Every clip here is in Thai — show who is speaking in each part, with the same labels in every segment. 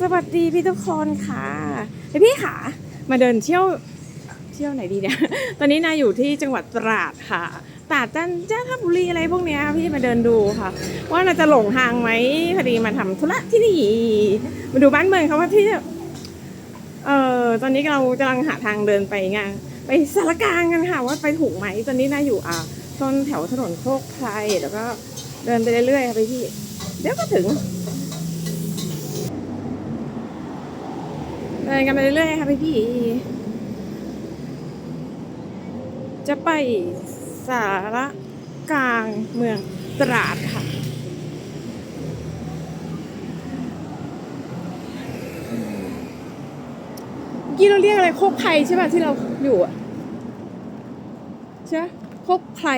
Speaker 1: สวัสดีพี่ทุกคนค่ะพี่ขามาเดินเที่ยวเที่ยวไหนดีเนี่ย ตอนนี้นายอยู่ที่จังหวัดตราดค่ะตราดจันจ้าทบุรีอะไรพวกเนี้ยพี่มาเดินดูค่ะ ว่านาจะหลงทางไหมพอดีมาทำธุระที่นี่มาดูบ้านเมืองเขาว่าที่เอ่อตอนนี้เรากำลังหาทางเดินไปงานไปสารกลางกันค่ะ ว่าไปถูกไหมตอนนี้นายอยู่อ่าต้นแถวถนนโคกไพรแล้วก็เดินไปเรื่อยๆค่ะพี่เดี๋ยวก็ถึง เดินกันไปเรื่อยๆค่ะพี่พี่จะไปสารกลางเมืองตราดค่ะ กี้เราเรียกอะไรโคกไพรใช่ป่ะที่เราอยู่อะใช่โคกไพร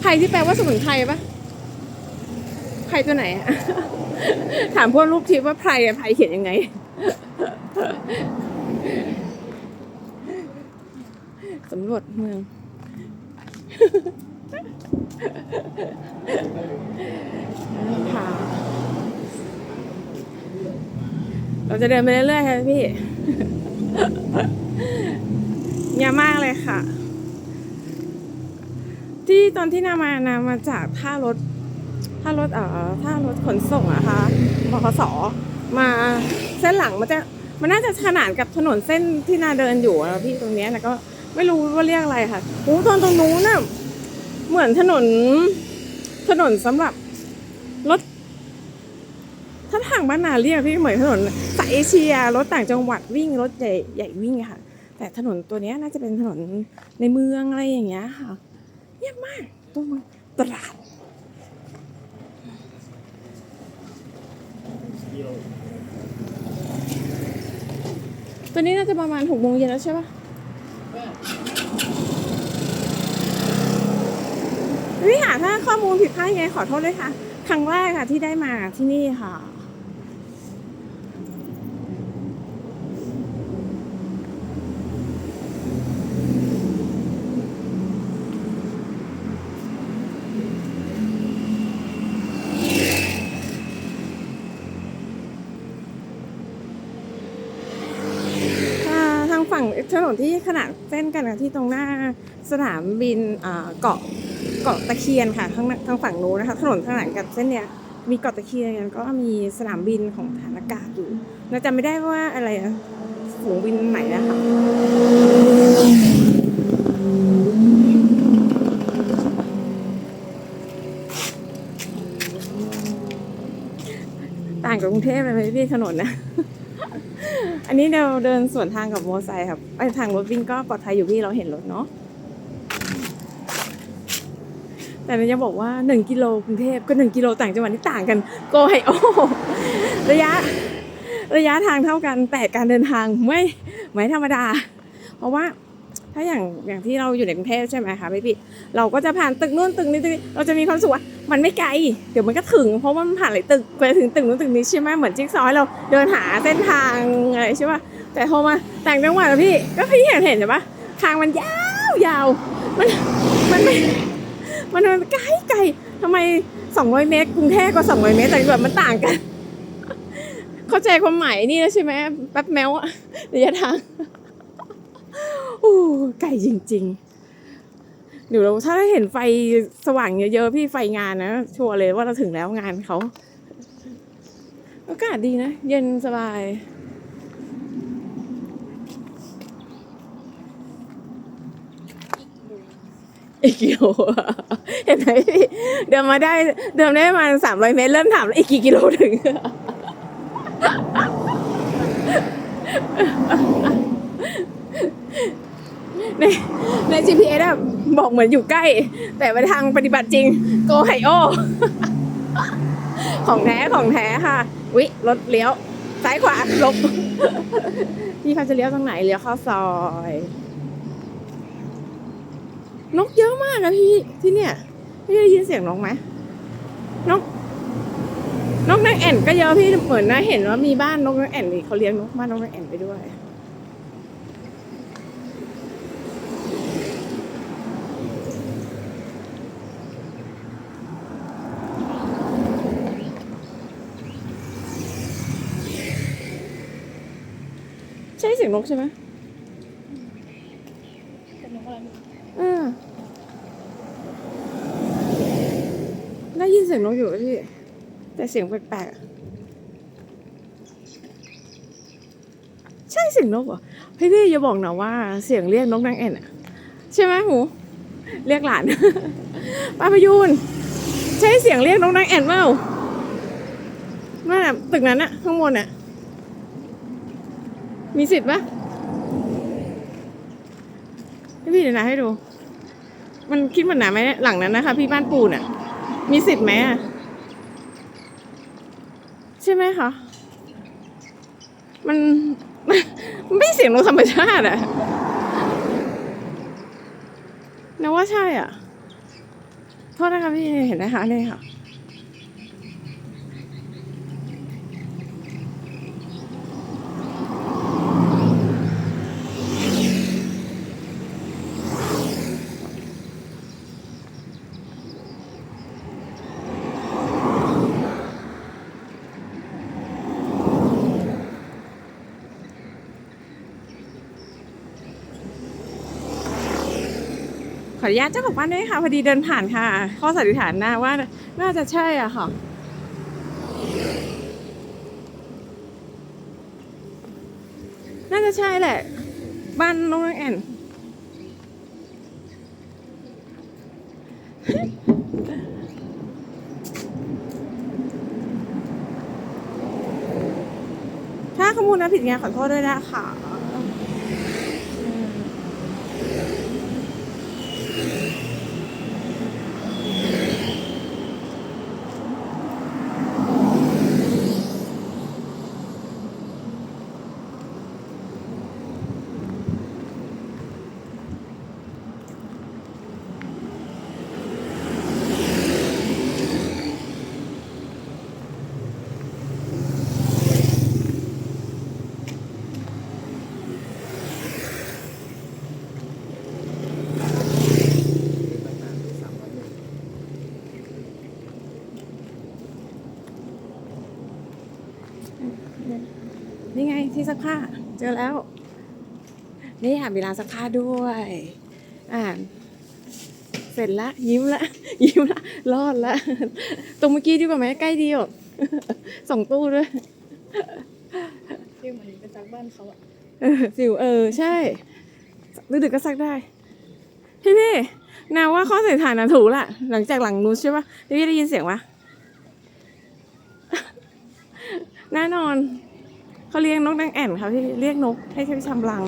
Speaker 1: ไพรที่แปลว่าสมุนไพรปะ ไพรตัวไหนอะถามพวกลูกทิพย์ว่าไพรอะไพรเขียนยังไง สำรวจเมือง ค่ะเราจะเดินไปเรื่อยๆค่ะพี่เยอะมากเลยค่ะ ที่ตอนที่นามานามาจากท่ารถ ท่ารถเอ่อท่ารถขนส่งอะคะบขสมาเส้นหลังมันจะมันน่าจะขนานกับถนนเส้นที่นาเดินอยู่อะพี่ตรงเนี้ยแล้วก็ไม่รู้ว่าเรียกอะไรค่ะโอ้ตอนตรงนู้นน่ะเหมือนถนนถนนสำหรับรถถ้าทางบ้านนาเรียกพี่เหมือนถนนสายเอเชียรถต่างจังหวัดวิ่งรถใหญ่ใหญ่วิ่งค่ะ แต่ถนนตัวเนี้ยน่าจะเป็นถนนในเมืองอะไรอย่างเงี้ยค่ะเยี่ยมมากตัวเมืองตราด ตัวนี้น่าจะประมาณหกโมงเย็นแล้วใช่ปะพี่หาถ้าข้อมูลผิดพลาดยังไงขอโทษด้วยค่ะ ครั้งแรกค่ะที่ได้มาที่นี่ค่ะ อ่าทางฝั่ง ถนนที่ขนาดเส้นกันกับที่ตรงหน้าสนามบินเกาะเกาะตะเคียนค่ะทางทางฝั่งนู้นนะคะถนนขนานกับเส้นเนี้ยมีเกาะตะเคียนก็มีสนามบินของฐานอากาศอยู่เราจำไม่ได้ว่าอะไรนะฝูงบินไหนนะคะต่างกับกรุงเทพเลยพี่ถนนนะ อันนี้เราเดินสวนทางกับมอเตอร์ไซค์ครับไอทางรถวิ่งก็ปลอดภัยอยู่พี่เราเห็นรถเนาะแต่เราจะบอกว่าหนึ่งกิโลกรุงเทพก็หนึ่งกิโลต่างจังหวัดนี่ต่างกันโกไฮโอระยะระยะทางเท่ากันแต่การเดินทางไม่ไม่ธรรมดา เพราะว่าถ้าอย่างอย่างที่เราอยู่ในกรุงเทพใช่ไหมคะพี่พี่เราก็จะผ่านตึกนู่นตึกนี้ตึกนี้เราจะมีความสึกว่า มันไม่ไกล เดี๋ยวมันก็ถึง เพราะมันผ่านหลายตึกไปถึงตึกนู้นตึกนี้ใช่ไหมเหมือนจิ๊กซอว์ให้เราเดินหาเส้นทางอะไรใช่ป่ะแต่โทรมาแต่งจังหวัดอะพี่ก็พี่เห็นเห็นใช่ปะทางมันยาวยาวมันมันไม่มันมันไกลไกลทำไม 200 เมตรกรุงเทพกับ200 เมตรแต่จังหวัดมันต่างกัน เข้าใจความหมายนี่แล้วใช่ไหมแป๊บแมวอะระยะทางโอ้ไกลจริง ๆ เดี๋ยวเราถ้าได้เห็นไฟสว่างเยอะๆพี่ไฟงานนะชัวร์เลยว่าเราถึงแล้วงานเขาอากาศดีนะ เย็นสบาย อีกกิโลเห็นไหมเดินมาได้ เดินได้ประมาณสามร้อยเมตร เริ่มถามแล้วอีกกี่กิโลถึง ในใน GPS อะบอกเหมือนอยู่ใกล้ แต่ไปทางปฏิบัติจริงโกไฮโอ ของแท้ของแท้ค่ะวิรถเลี้ยว ซ้ายขวาลบพี่เขาจะเลี้ยวตรงไหนเลี้ยวเข้าซอย นกเยอะมากนะพี่ที่เนี่ยพี่ได้ยินเสียงนกไหมนกนกนางแอ่นก็เยอะพี่เหมือนนะเห็นว่ามีบ้านนกนางแอ่นนี่เขาเลี้ยงนกบ้านนกนางแอ่นไปด้วย เสียงนกใช่ไหม
Speaker 2: เป็นนกอะไรไม่รู้
Speaker 1: เอได้ยินเสียงนกอยู่พี่ แต่เสียงแปลกๆ ใช่เสียงนกเหรอ พี่พี่อย่าบอกนะว่าเสียงเรียกนกนางแอ่นอะใช่ไหมหมู เรียกหลาน ป้าพยูน ใช่เสียงเรียกนกนางแอ่นเปล่านั่นตึกนั้นอะข้างบนอะ มีสิทธิ์ปะให้พี่เดี๋ยวนะให้ดู มันคิดเหมือนหนาไหมหลังนั้นนะคะ พี่บ้านปูนอะมีสิทธิ์ไหมอะใช่ไหมคะมันมันไม่เสียงนกธรรมชาติอะนะว่าใช่อะ โทษนะคะพี่เห็นไหมคะนี่ค่ะ ออนุญาตเจ้าของบ้านด้วยค่ะพอดีเดินผ่านค่ะ ข้อสันนิษฐานนะว่า น่าจะใช่อะค่ะน่าจะใช่แหละ บ้านน้องนงแอนถ้าข้อมูลนะผิดไงขอโทษด้วยนะคะ นี่ไงที่ ซักผ้า เจอแล้ว นี่ค่ะมีร้านซักผ้าด้วยอ่าเสร็จละยิ้มละยิ้มละรอดละตรงเมื่อกี้ดีกว่าไหมใกล้ดีอะสองตู้ด้วย
Speaker 2: ที่เหมือนเป็นจากบ้านเขาอะ
Speaker 1: เออสิวเออใช่ดึกๆก็ซักได้พี่พี่นาว่าข้อสันนิษฐานนะถูกละหลังจากหลังนู้นใช่ปะพี่พี่ได้ยินเสียงปะแน่นอน เขาเลี้ยงนกนางแอ่นค่ะพี่เรียกนกให้ใช้ชำรัง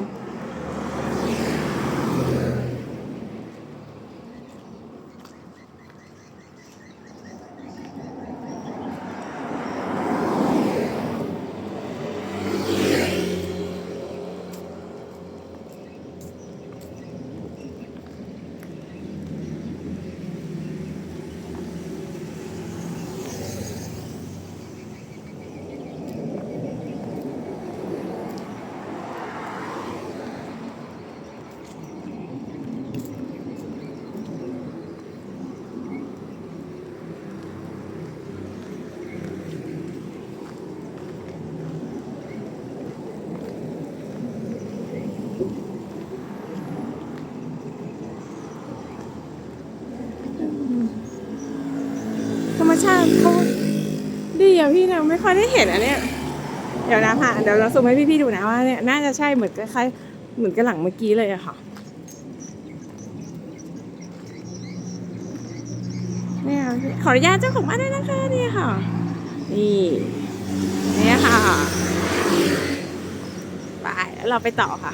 Speaker 1: พี่นะไม่ค่อยได้เห็นอันเนี้ยเดี๋ยวนะผ่าเดี๋ยวเราซูมให้พี่ๆดูนะว่าเนี่ยน่าจะใช่เหมือนคล้ายๆเหมือนกับหลังเมื่อกี้เลยอะค่ะเนี่ยขออนุญาตเจ้าของบ้านด้วยนะคะเนี่ยค่ะ นี่เนี่ยค่ะไปแล้วเราไปต่อค่ะ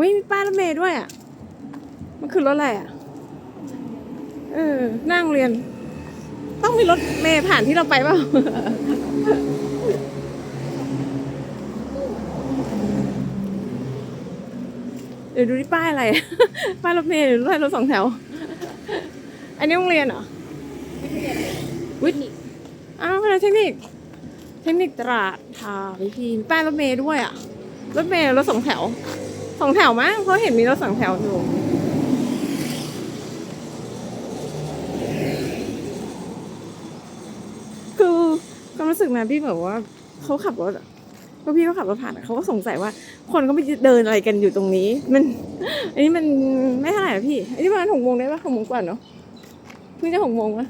Speaker 1: วิมีป้ายรถเมย์ด้วยอะ มัน คือรถอะไรอะ เออนั่งเรียน ต้องมีรถเมล์ผ่านที่เราไปเปล่าเดี๋ยวดูที่ป้ายอะไร ป้ายรถเมล์หรือป้ายรถสองแถว อันนี้โรงเรียนเหรอวิทย์อ้าวคณะเทคนิค เทคนิคตราดทาวิธีมีป้ายรถเมล์ด้วยอะ รถเมล์รถสองแถว สองแถวมั้งเพราะเห็นมีรถสองแถวอยู่ คือความ รู้สึกนะพี่แบบว่าเขาขับรถอะพอพี่เขาขับรถผ่านเขาก็สงสัยว่า คนก็ไม่เดินอะไรกันอยู่ตรงนี้ มัน อันนี้มันไม่เท่าไหร่อะพี่อันนี้ประมาณหกโมงได้ปะหกโมงกว่าเนาะเพิ่งจะหกโมงปะ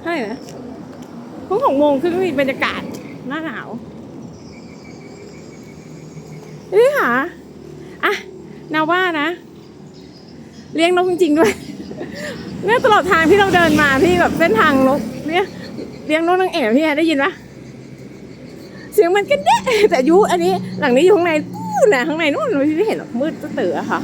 Speaker 1: เท่าไหร่นะเพิ่งหกโมงคือมีบรรยากาศหน้าหนาวนี่ค่ะอะนาว่านะ เลี้ยงนกจริงๆด้วย เนี่ยตลอดทางที่เราเดินมาพี่แบบเส้นทางนกเนี่ยเลี้ยงนกนางเอ๋พี่ได้ยินปะเสียงมันกระเดะแต่ยุอันนี้หลังนี้อยู่ข้างในปู้นะข้างในนู่นพี่ไม่เห็นหรอกมืดตื่ออะค่ะ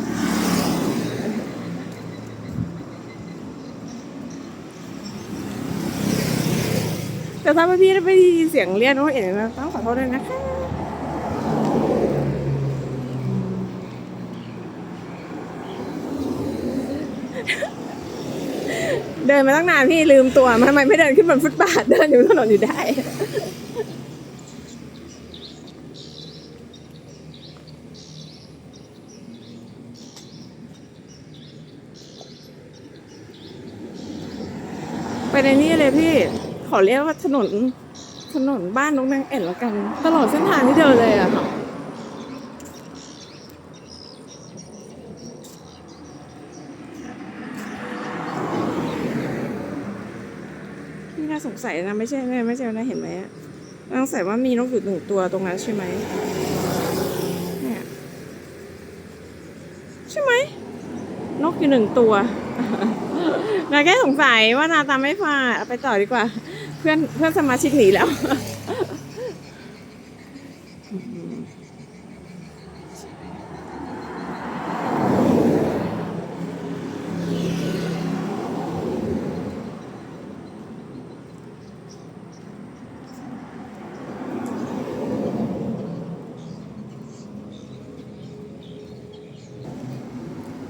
Speaker 1: แต่ถ้าพี่ไม่ได้ยินเสียงเรียกนกเอ๋นะต้องขอโทษด้วยนะคะ เดินมาตั้งนานพี่ลืมตัวทำไมไม่เดินขึ้นบนฟุตบาทเดินอยู่บนถนนอยู่ได้ ไปในนี่เลยพี่ ขอเรียกว่าถนนถนนบ้านนกนางเอ็นแล้วกัน ตลอดเส้นทางที่เดินเลยอะค่ะ พี่น่าสงสัยนะไม่ใช่ไม่ไม่ใช่นะเห็นไหมนาสงสัยว่ามีนกอยู่หนึ่งตัวตรงนั้นใช่ไหมเนี่ยใช่ไหมนกอยู่หนึ่งตัวนาแค่สงสัยว่านาตามไม่พาเอาไปต่อดีกว่า เพื่อนเพื่อนสมาชิกหนีแล้ว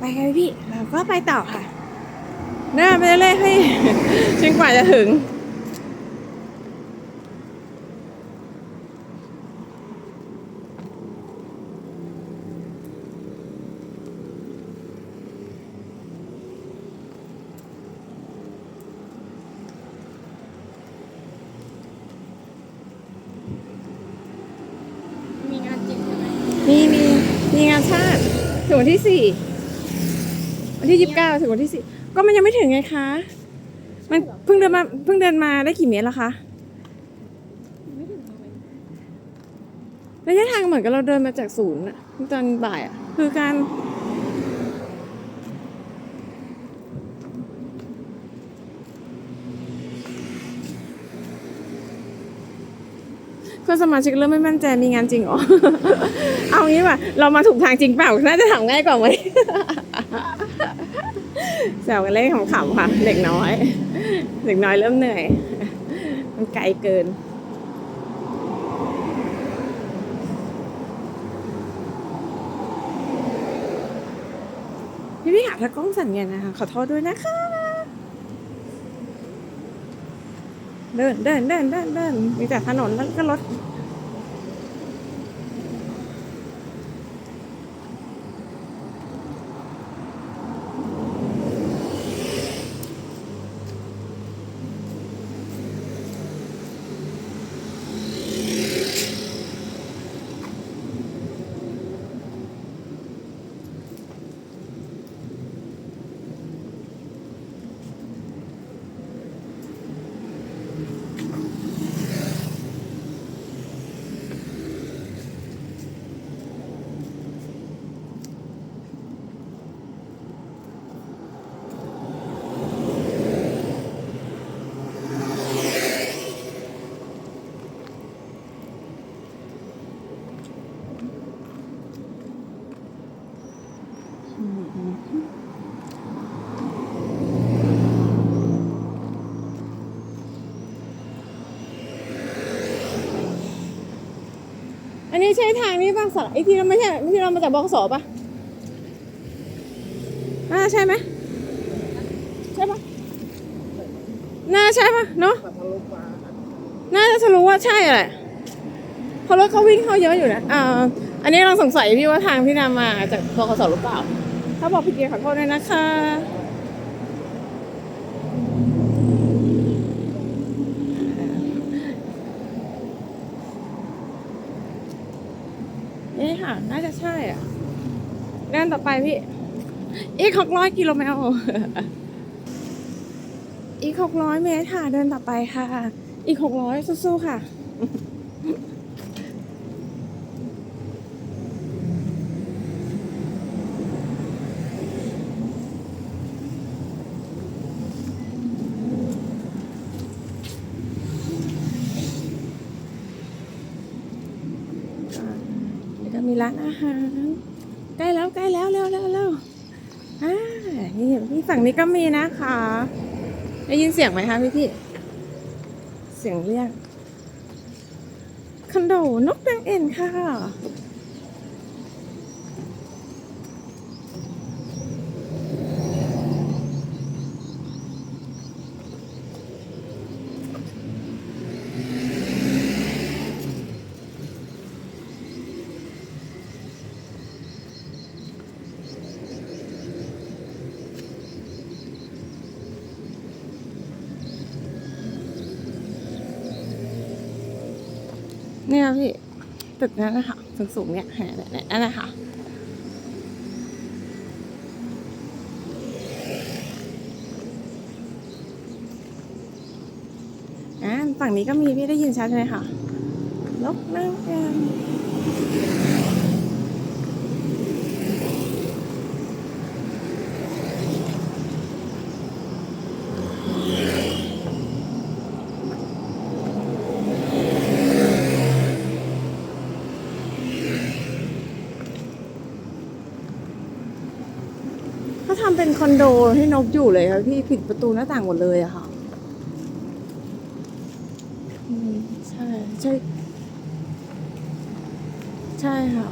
Speaker 1: ไปกันพี่ เราก็ ไปต่อค่ะเดินไปเรื่อยๆพี่จนกว่าจะถึง
Speaker 2: มีงานจริงใช่ไหม
Speaker 1: มีมีมีงานชาติถึงวันที่สี่วัน ที่ยี่สิบเก้าถึงวันที่สี่ก็มันยังไม่ถึงไงคะ มันเพิ่งเดินมาเพิ่งเดินมาได้กี่เมตรแล้วคะ
Speaker 2: ไม่ถึงเลย
Speaker 1: ระยะทางเหมือนกับเราเดินมาจากศูนย์อะตอนบ่ายอะคือการเพื่อนสมาชิกเริ่มไม่มั่นใจมีงานจริงเหรอ เอางี้ป่ะ เรามาถูกทางจริงเปล่า น่าจะถามง่ายกว่าไหม แซวกันเล่นขำๆค่ะ เด็กน้อย เด็กน้อยเริ่มเหนื่อย มันไกลเกิน พี่พี่หาถ้ากล้องสั่นเงินนะคะ ขอโทษด้วยนะคะ เดินเดินเดินเดินเดินมีแต่ถนนแล้วก็รถ ใช่ทางนี้ป่ะสระไอ้ที่เราไม่ใช่ที่เรามาจากบกสป่ะน่าใช่ไหมใช่ป่ะน่าใช่ป่ะเนาะน่าจะรู้ว่าใช่แหละเพราะรถเขาวิ่งเข้าเยอะอยู่นะอ่าอันนี้เราสงสัยพี่ว่าทางที่นำมาจากบกสหรือเปล่า ถ้าบอกพี่เกียร์ขอโทษด้วยนะคะ น่าจะใช่อะเดินต่อไปพี่ อีกหกร้อยกิโลเมตรอีกหกร้อยเมตรค่ะ เดินต่อไปค่ะ อีกหกร้อยสู้ๆค่ะ แล้วก็มีร้านอาหาร ใกล้แล้วใกล้แล้วเร็วเร็วเร็วอ่านี่พี่ฝั่งนี้ก็มีนะคะ ได้ยินเสียงไหมคะพี่พี่ เสียงเรียกคอนโดนกนางเอ็นค่ะ เนี่ยพี่ตึก นั่นนะคะสูงสูงๆเนี่ยแหเนี่ยเนี่ยนั่นนะคะอ่าฝั่งนี้ก็มีพี่ได้ยินชัดไหมคะนกนั่งกันเขาทำเป็นค อนโดให้นกอยู่เลยค่ะพี่ปิดประตูหน้าต่างหมดเลยอะค่ะใช่ ใช่ ใช่ค่ะ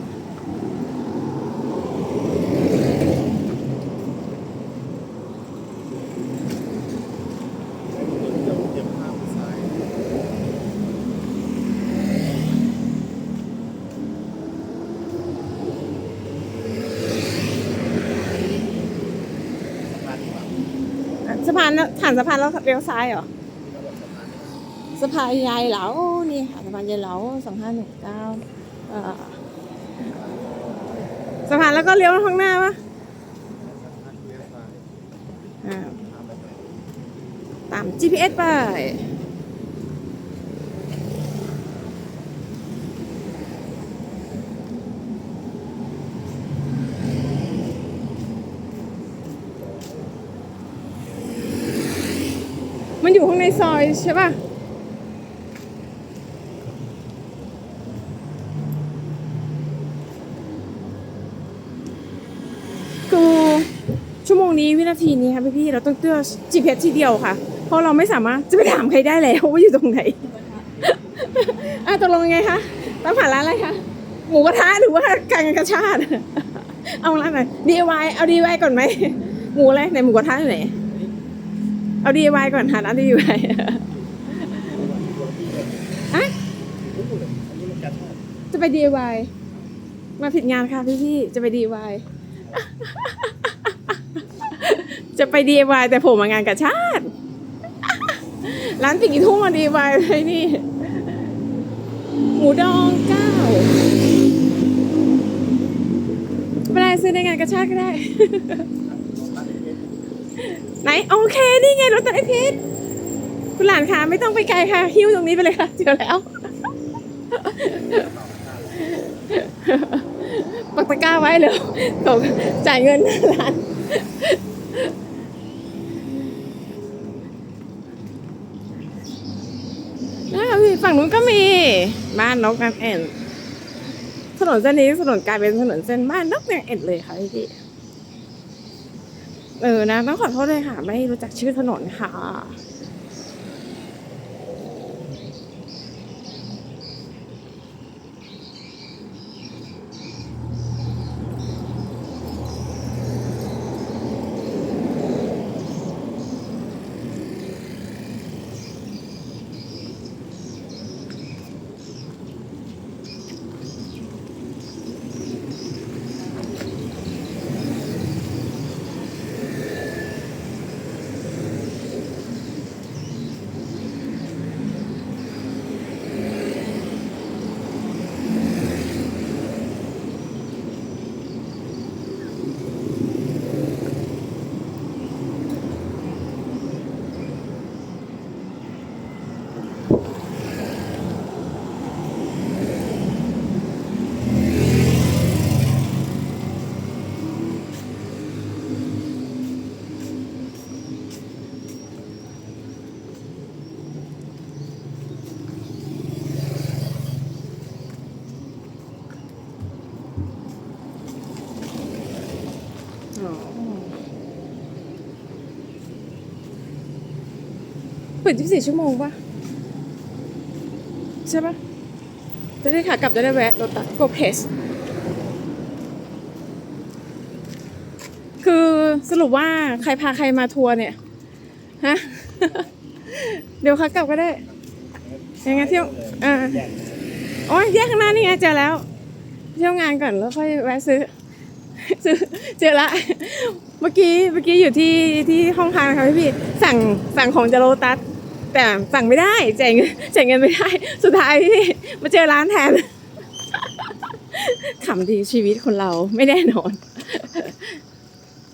Speaker 1: พานสะพานแล้วเลี้ยวซ้ายเหรอสะพานยายเหลานี่ค่ะสะพานยายเหลาสองห้าหนึ่งเก้าสะพานแล้วก็เลี้ยวข้างหน้าปะอ่าตาม GPS ไป อยู่ข้างในซอยใช่ป่ะคือชั่วโมงนี้วินาทีนี้ค่ะพี่ๆเราต้องเตือน GPS ทีเดียวค่ะ เพราะเราไม่สามารถจะไปถามใครได้แล้วว่าอยู่ตรงไหนอะตกลงยังไงคะต้องผ่านร้านอะไรคะหมูกระทะหรือว่าการกระชาติเอาร้านไหน DIY เอา DIY ก่อนไหมหมูอะไรไหนหมูกระทะอยู่ไหน เอา DIY ก่อนหาร้าน DIY อะจะไป DIY มาผิดงานค่ะพี่พี่ๆจะไป DIY จะไป DIY แต่ผมมางานกระชาติ ร้านปิดกี่ทุ่มมา DIY เลยนี่ หมูดองเก้าไม่เป็นไรซื้อในงานกระชาติก็ได้ ไหนโอเคนี่ไงรถตัดไอพิษคุณหลานคะไม่ต้องไปไกลค่ะหิ้วตรงนี้ไปเลยค่ะเจอแล้วปักตะกร้าไว้เลยตกจ่ายเงินหน้าร้านนะคะพี่ฝั่งนู้นก็มีบ้านนกนางเอ็นถนนเส้นนี้ถนนกลายเป็นถนนเส้นบ้านนกนางเอ็นเลยค่ะพี่ เออนะต้องขอโทษเลยค่ะ ไม่รู้จักชื่อถนนค่ะ อเปิด 24 ชั่วโมงปะใช่ปะจะได้ขากลับจะได้แวะรถตัดโกเพสคือสรุปว่าใครพาใครมาทัวร์เนี่ย ฮะ เดี๋ยวขากลับก็ได้ยังไงเที่ยวอ่าโอ้ยแยกข้างหน้านี่ไงเจอแล้ว เที่ยวงานก่อนแล้วค่อยแวะซื้อ ซื้อเจอละ เมื่อกี้เมื่อกี้อยู่ที่ที่ห้องพักนะคะพี่พี่สั่งสั่งของจาโลตัส แต่สั่งไม่ได้จ่ายเงินจ่ายเงินไม่ได้ สุดท้ายพี่มาเจอร้านแทนขำดีชีวิตคนเราไม่แน่นอน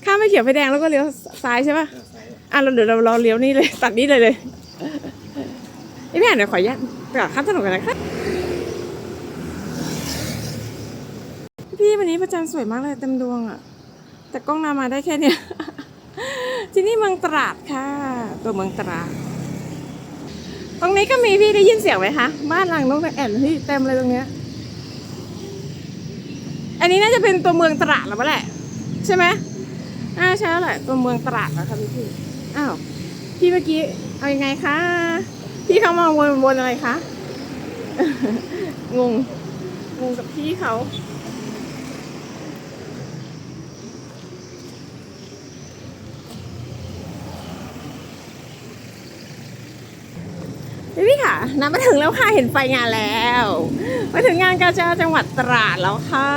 Speaker 1: ข้ามไม่เขียวไฟแดงแล้วก็เลี้ยวซ้ายใช่ปะอะเราเดี๋ยวเราเราเลี้ยวนี่เลยตัดนี่เลยเลยไอ้พี่อ่านเดี๋ยวขออนุญาตไปก่อนข้ามถนนกันนะครับพี่วันนี้พระจันทร์สวยมากเลยเต็มดวงอะ แต่กล้องนามาได้แค่เนี้ยที่นี่เมืองตราดค่ะ ตัวเมืองตราด ตรงนี้ก็มีพี่ได้ยินเสียงไหมคะ บ้านหลังนกแอ่นพี่เต็มเลยตรงเนี้ย อันนี้น่าจะเป็นตัวเมืองตราดแล้วปะแหละ ใช่ไหมอ่าใช่แล้วแหละตัวเมืองตราดนะคะพี่พี่อ้าวพี่เมื่อกี้เอายังไงคะพี่เขามาวนวนอะไรคะงงงงกับพี่เขาพี่พี่ค่ะ น้ำมาถึงแล้วค่ะ เห็นไฟงานแล้ว มาถึงงานกาชาจังหวัดตราดแล้วค่ะ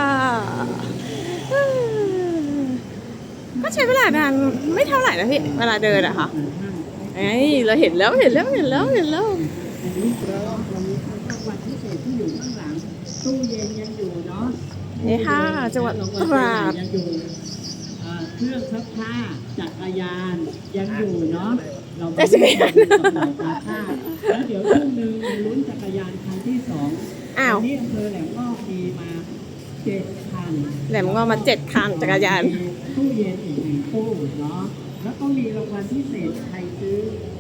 Speaker 1: ก็ใช้เวลานานไม่เท่าไหร่นะพี่ เวลาเดินอะค่ะไอ้ยเราเห็นแล้วเห็นแล้วเห็นแล้วเห็นแล้ว
Speaker 3: อันนี้เราเรามีรางวัลพิเศษที่อยู่ข้างหลังตู้เย็นยังอยู่เนาะ
Speaker 1: นี่ค่ะจังหวัดตราด
Speaker 3: เครื่องซักผ้าจักรยานยังอยู่เนาะ เราไม่ได้ทำจำหน่ายตาผ้าแล้วเดี๋ยวช่วงหนึ่งลุ้นจักรยานคันที่สอง
Speaker 1: อ้าว
Speaker 3: วันนี้อำเภอแหลมงอกมีมาเจ็ดคัน
Speaker 1: แหลมงอมาเจ็ดคันจักรยาน
Speaker 3: มีตู้เย็นอีกหนึ่งตู้เนาะแล้วก็มีรางวัลพิเศษใครซื้อ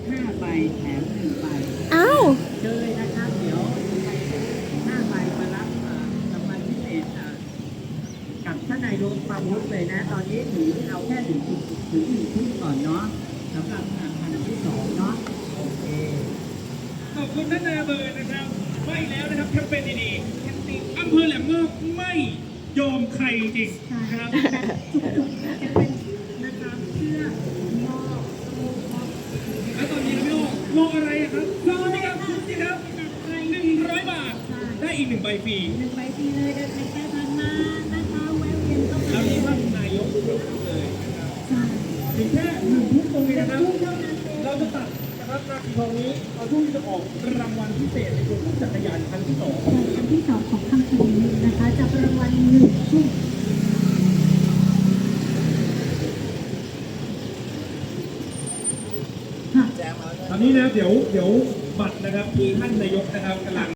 Speaker 3: ห้าใบแถมหนึ่งใบ
Speaker 1: อ้าว
Speaker 3: เชิญเลยนะครับเดี๋ยวไปหน้าใบมารับเอ่อรางวัลพิเศษเอ่อกับท่านนายกประมุขเลยนะ ตอนนี้ถึงเอาแค่ถึงถึงหนึ่งทุ่มก่อนเนาะสำหรับงานพัน ที่สองเนาะโอเค
Speaker 4: ขอบคุณท่านนายอำเภอนะครับไม่แล้วนะครับแคมเปญดีๆแคมเปญอำเภอแหลมงอกไม่ยอมใครจริงๆนะครับ
Speaker 3: นะครับเพื่อมอบ
Speaker 4: แล้วตอนนี้นะพี่โอ้รออะไรอะครับรอนี่ครับคุณสิครับหนึ่งร้อยบาท ได้อีกหนึ่งใบฟรี
Speaker 3: หนึ่งใบฟรีเลยเดินไปแค่พันมานะคะแวะเวียนเข้า
Speaker 4: แล้ว
Speaker 3: มา
Speaker 4: นี่ท่านนายกเลยนะครับถึงแค่หนึ่งทุ่มตรงนี้นะครับเรา จะตัดนะครับนาทีทองนี้เอาช่วงที่จะออกรางวัลพิเศษในส่วนของจักรยานคันที่สอง
Speaker 5: คันที่สองของคำคืนนะคะจะรางวัลหนึ่งทุ่ะ
Speaker 4: ตอนนี้นะเดี๋ยวเดี๋ยวบัตรนะครับที่ท่านนายกนะครับกำลัง